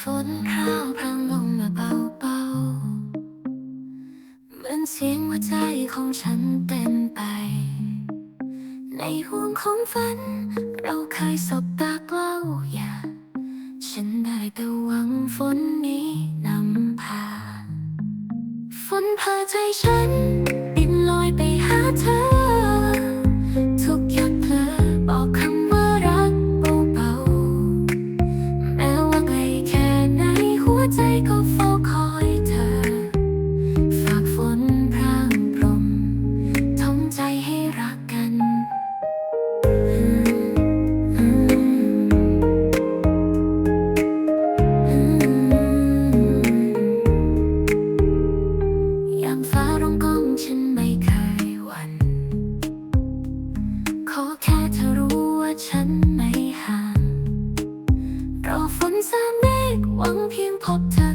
ฝนพราวพรางลงมาเบาๆเหมือนเสียงหัวใจของฉันเต้นไป ในห่วงของฝัน เราเคยสบตากเล่าอย่าฉันได้แต่หวังฝนนี้นำพา ฝนพาใจฉัน ฉันไม่เคยหวั่นขอแค่เธอรู้ว่าฉันไม่ห่างรอฝนสามเมฆหวังเพียงพบเธอ